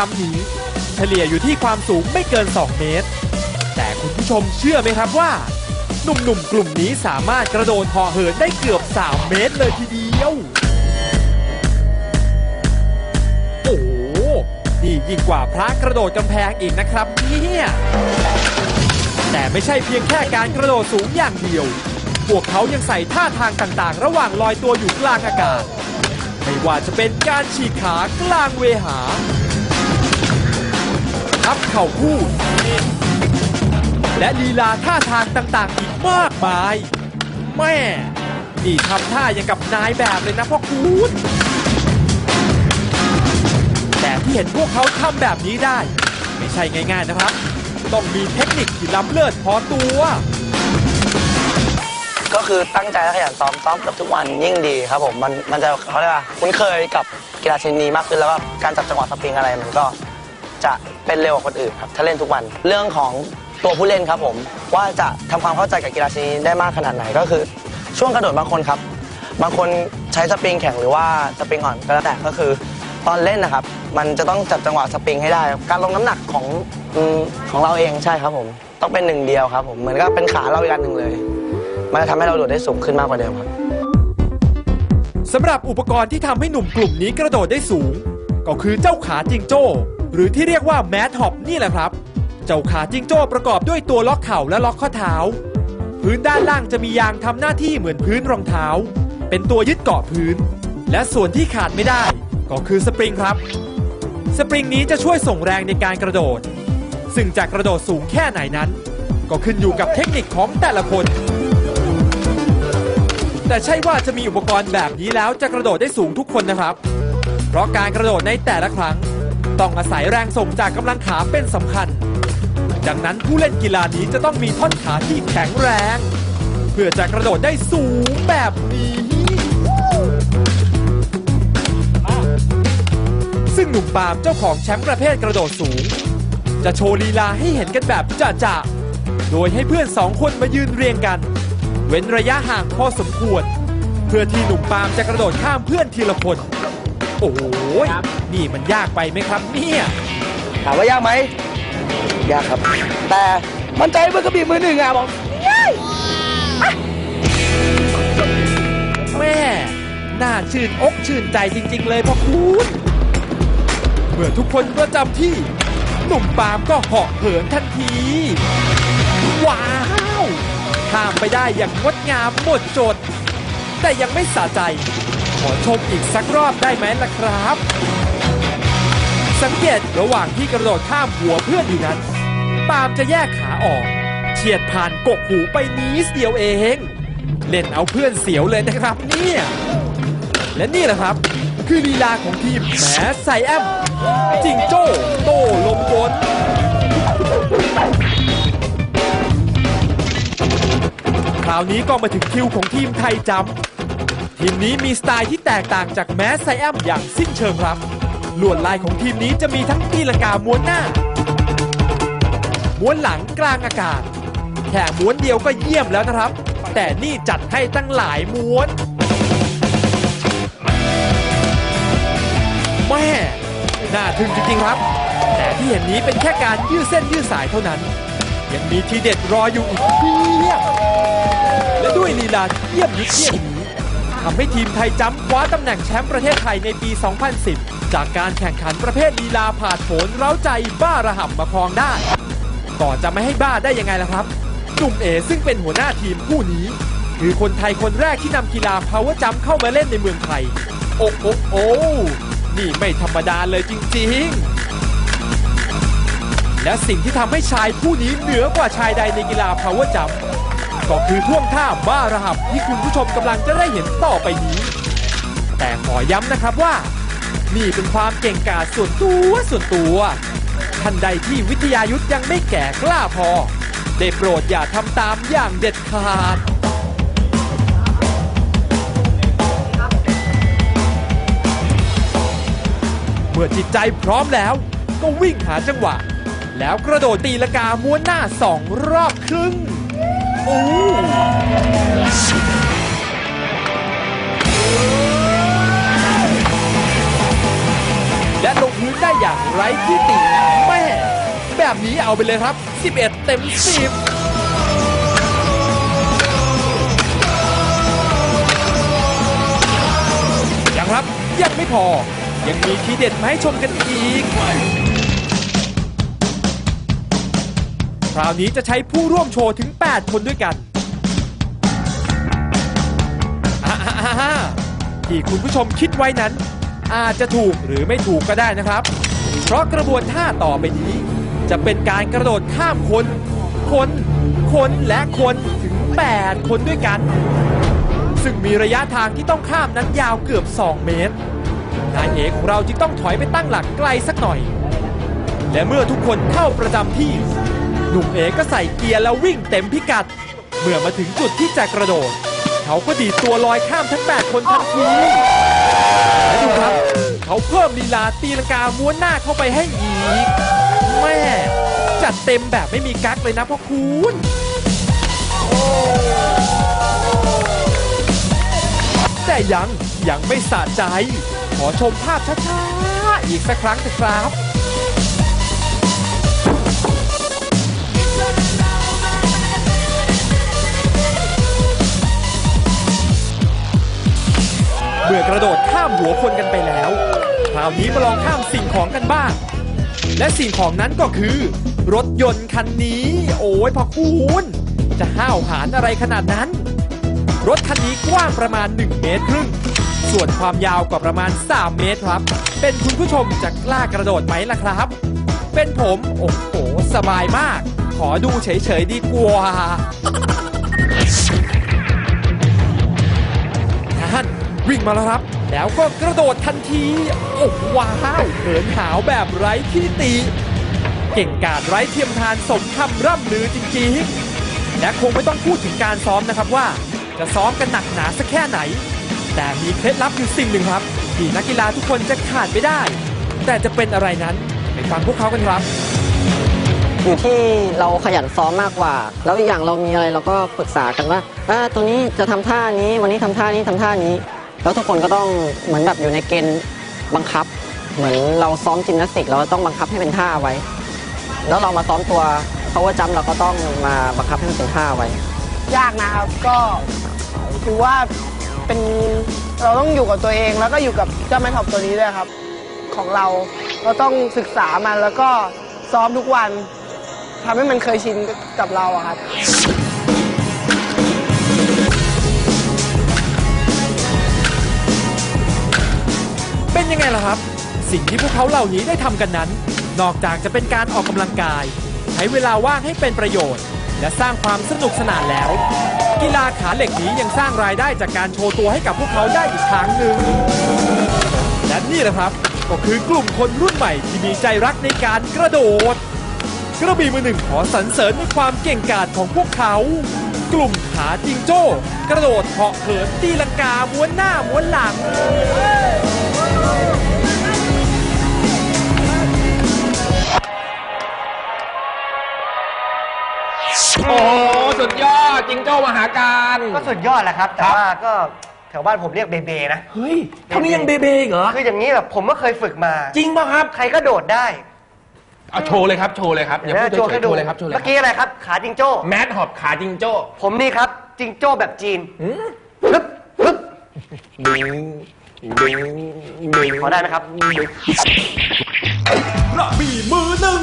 ลำนี้ เฉลี่ยอยู่ที่ความสูงไม่เกิน 2 เมตร แต่คุณผู้ชมเชื่อไหมครับว่า หนุ่มๆกลุ่มนี้สามารถกระโดดเหอเหินได้เกือบ 3 เมตรเลยทีเดียว โอ้โหนี่ยิ่งกว่าพระกระโดดกำแพงอีกนะครับเนี่ยแต่ไม่ใช่เพียงแค่การกระโดดสูงอย่างเดียว พวกเขายังใส่ท่าทางต่างๆ ระหว่างลอยตัวอยู่กลางอากาศ ไม่ว่าจะเป็นการฉีกขากลางเวหา ทับเข่าคู่ และลีลาท่าทางต่างๆ อีกมากมาย แม่ นี่ทำท่าอย่างกับนายแบบเลยนะพ่อคุณแต่ที่เห็นพวกเขาทำแบบนี้ได้ ไม่ใช่ง่าย ๆนะครับ ต้องมีเทคนิคที่ล้ำเลิศพอตัว ก็คือตั้งใจและขยันซ้อมซ้อมเกับทุกวันยิ่งดีครับผมมันมันจะเขาเรียกว่าคุ้นเคยกับกีฬาชนิดนี้มากขึ้นแล้วก็การจับจังหวะสปริงอะไรมันก็จะ เป็นเร็วกว่าคนอื่นครับถ้าเล่นทุกวัน เรื่องของตัวผู้เล่นครับผม ว่าจะทำความเข้าใจกับกีฬาชนิดได้มากขนาดไหนก็คือ ช่วงกระโดดบางคนครับ บางคนใช้สปริงแข็งหรือว่าสปริงอ่อนก็แล้วแต่ก็คือ ตอนเล่นนะครับ มันจะต้องจับจังหวะสปริงให้ได้ การลงน้ำหนักของของเราเองใช่ครับผมต้องเป็นหนึ่งเดียวครับผมเหมือนก็เป็นขาเราอีกอันหนึ่งเลย มันจะทำให้เราโดดได้สูงขึ้นมากกว่าเดิมครับสำหรับอุปกรณ์ที่ทำให้หนุ่มกลุ่มนี้กระโดดได้สูง ก็คือเจ้าขาจิงโจ้ หรือที่เรียกว่าแมทฮอปนี่แหละครับ เจ้าขาจิงโจ้ประกอบด้วยตัวล็อกเข่าและล็อกข้อเท้า พื้นด้านล่างจะมียางทำหน้าที่เหมือนพื้นรองเท้า เป็นตัวยึดเกาะพื้น และส่วนที่ขาดไม่ได้ ก็คือสปริงครับ สปริงนี้จะช่วยส่งแรงในการกระโดด ซึ่งจะกระโดดสูงแค่ไหนนั้น ก็ขึ้นอยู่กับเทคนิคของแต่ละคนแต่ใช่ว่าจะมีอุปกรณ์แบบนี้แล้วจะกระโดดได้สูงทุกคนนะครับ เพราะการกระโดดในแต่ละครั้ง ต้องอาศัยแรงส่งจากกำลังขาเป็นสำคัญ ดังนั้นผู้เล่นกีฬานี้จะต้องมีท่อนขาที่แข็งแรง เพื่อจะกระโดดได้สูงแบบนี้ซึ่งหนุ่มปาล์มเจ้าของแชมป์ประเภทกระโดดสูง จะโชว์ลีลาให้เห็นกันแบบจะๆโดยให้เพื่อนสองคนมายืนเรียงกัน เว้นระยะห่างพอสมควร เพื่อที่หนุ่มปาล์มจะกระโดดข้ามเพื่อนทีละคน โอ้โหยนี่มันยากไปไหมครับเนี่ย ถามว่ายากไหมยากครับ แต่มั่นใจเมื่อกระบี่มือหนึ่งอะบอกแม่ น่าชื่นอกชื่นใจจริง ๆ เลยพ่อคุณเมื่อทุกคนประจำที่ หนุ่มปาล์มก็เหาะเหินทันที ว้าวข้ามไปได้อย่างงดงามหมดจด แต่ยังไม่สะใจ ขอชมอีกสักรอบได้ไหมล่ะครับ สังเกตระหว่างที่กระโดดข้ามหัวเพื่อนอยู่นั้น ปาล์มจะแยกขาออกเฉียดผ่านกกหูไปนิดเดียวเอง เล่นเอาเพื่อนเสียวเลยนะครับเนี่ยและนี่แหละครับ คือลีลาของทีมแหมไซแอมจิงโจ้โต้ลมบนคราวนี้ก็มาถึงคิวของทีมไทยจำ ทีมนี้มีสไตล์ที่แตกต่างจากแมสไซแอมอย่างสิ้นเชิงครับ ลวดลายของทีมนี้จะมีทั้งตีลังกาม้วนหน้า ม้วนหลังกลางอากาศ แค่ม้วนเดียวก็เยี่ยมแล้วนะครับ แต่นี่จัดให้ตั้งหลายม้วนแม่น่าทึ่งจริงๆครับ แต่ที่เห็นนี้เป็นแค่การยืดเส้นยืดสายเท่านั้น ยังมีทีเด็ดรออยู่อีกเพียบและด้วยลีลาเยี่ยมยุดเยี่ยม ทำให้ทีมไทยจำคว้าตำแหน่งแชมป์ประเทศไทยในปี 2010 จากการแข่งขันประเภทลีลาผ่าดโผนเร้าใจบ้าระห่ำมาครองได้ ก่อนจะไม่ให้บ้าได้ยังไงล่ะครับหนุ่มเอซึ่งเป็นหัวหน้าทีมผู้นี้ คือคนไทยคนแรกที่นำกีฬา power jump เข้ามาเล่นในเมืองไทย โอ้โอ้โอ้นี่ไม่ธรรมดาเลยจริง ๆ และสิ่งที่ทำให้ชายผู้นี้เหนือกว่าชายใดในกีฬา power jump ก็คือท่วงท่าบ้าระห่ำที่คุณผู้ชมกำลังจะได้เห็นต่อไปนี้ แต่ขอย้ำนะครับว่า นี่เป็นความเก่งกาจส่วนตัวส่วนตัว ท่านใดที่วิทยายุทธยังไม่แก่กล้าพอ ได้โปรดอย่าทำตามอย่างเด็ดขาดเมื่อจิตใจพร้อมแล้วก็วิ่งหาจังหวะ แล้วกระโดดตีลงกาม้วนหน้าสองรอบครึ่ง และลงพื้นได้อย่างไร้ที่ติแม่แบบนี้เอาไปเลยครับ 11 เต็ม 10ยังครับยังไม่พอ ยังมีทีเด็ดมาให้ชมกันอีก คราวนี้จะใช้ผู้ร่วมโชว์ถึง 8 คนด้วยกันอ่าๆๆที่คุณผู้ชมคิดไว้นั้น อาจจะถูกหรือไม่ถูกก็ได้นะครับ เพราะกระบวนท่าต่อไปนี้ จะเป็นการกระโดดข้ามคน คน คนและคนถึง 8 คนด้วยกัน ซึ่งมีระยะทางที่ต้องข้ามนั้นยาวเกือบ 2 เมตรนายเอกของเราจึงต้องถอยไปตั้งหลักไกลสักหน่อย และเมื่อทุกคนเข้าประจำที่ หนุ่มเอกก็ใส่เกียร์แล้ววิ่งเต็มพิกัด เมื่อมาถึงจุดที่จะกระโดด เขาก็ดีดตัวลอยข้ามทั้ง 8 คนทันทีและดูครับ เขาเพิ่มลีลาตีลังกาม้วนหน้าเข้าไปให้อีก แม่ จัดเต็มแบบไม่มีกั๊กเลยนะพ่อคุณแต่ยังยังไม่สะใจ ขอชมภาพช้าๆ อีกสักครั้งนะครับ เมื่อกระโดดข้ามหัวคนกันไปแล้ว คราวนี้มาลองข้ามสิ่งของกันบ้าง และสิ่งของนั้นก็คือ รถยนต์คันนี้ โอ้ยพอคุณ จะห้าวหาญอะไรขนาดนั้น รถคันนี้กว้างประมาณ 1 เมตรครึ่ง ส่วนความยาวกว่าประมาณ 3 เมตรครับ เป็นคุณผู้ชมจะกล้ากระโดดไหมล่ะครับ เป็นผมโอ้โหสบายมาก ขอดูเฉยๆดีกว่าท่าน วิ่งมาแล้วครับ แล้วก็กระโดดทันที โอ้ว้าวเหินหาวแบบไร้ที่ติ เก่งกาจไร้เทียมทานสมคำร่ำลือจริงๆ และคงไม่ต้องพูดถึงการซ้อมนะครับว่า จะซ้อมกันหนักหนาสักแค่ไหน แต่มีเคล็ดลับอยู่สิ่งหนึ่งครับ ที่นักกีฬาทุกคนจะขาดไม่ได้ แต่จะเป็นอะไรนั้นไปฟังพวกเขากันครับอยู่ที่เราขยันซ้อมมากกว่า แล้วอีกอย่างเรามีอะไรเราก็ปรึกษากันว่าเออตัวนี้จะทำท่านี้ วันนี้ทำท่านี้ทำท่านี้ แล้วทุกคนก็ต้องเหมือนแบบอยู่ในเกณฑ์บังคับ เหมือนเราซ้อมจิมนาสติก เราต้องบังคับให้เป็นท่าไว้ แล้วเรามาซ้อมตัว power jump เราก็ต้องมาบังคับให้มันเป็นท่าไว้ ยากนะครับก็ถือว่าเป็นเราต้องอยู่กับตัวเองแล้วก็อยู่กับเจ้าแม่ท็อปตัวนี้ด้วยครับ ของเราเราต้องศึกษามันแล้วก็ซ้อมทุกวันทำให้มันเคยชินกับเราอะครับ เป็นยังไงล่ะครับ สิ่งที่พวกเขาเหล่านี้ได้ทำกันนั้น นอกจากจะเป็นการออกกำลังกาย ใช้เวลาว่างให้เป็นประโยชน์ และสร้างความสนุกสนานแล้ว กีฬาขาเหล็กนี้ยังสร้างรายได้จากการโชว์ตัวให้กับพวกเขาได้อีกครั้งหนึ่งและนี่แหละครับ ก็คือกลุ่มคนรุ่นใหม่ที่มีใจรักในการกระโดด กระบี่มือหนึ่งขอสรรเสริญในความเก่งกาจของพวกเขา กลุ่มขาจิงโจ้ กระโดดเหาะเหินตีลังกาม้วนหน้าม้วนหลัง โอ้โหสุดยอดจิงโจ้มหาการก็สุดยอดแหละครับ แต่ว่าก็แถวบ้านผมเรียกเบเบนะ เฮ้ยเท่านี้ยังเบเบอีกเหรอ คืออย่างนี้แบบผมก็เคยฝึกมา จริงป่ะครับ ใครก็โดดได้เอาโชว์เลยครับโชว์เลยครับอย่าพูดโชว์เฉให้ยๆดูโชว์เลยครับโชว์เลยเมื่อกี้อะไรครับ ขาจิงโจ้ แมทหอบขาจิงโจ้ ผมนี่ครับจิงโจ้แบบจีนอืมฮึบฮึบ ดึงดึงดึงพอได้ไหมครับ กระบี่มือหนึ่ง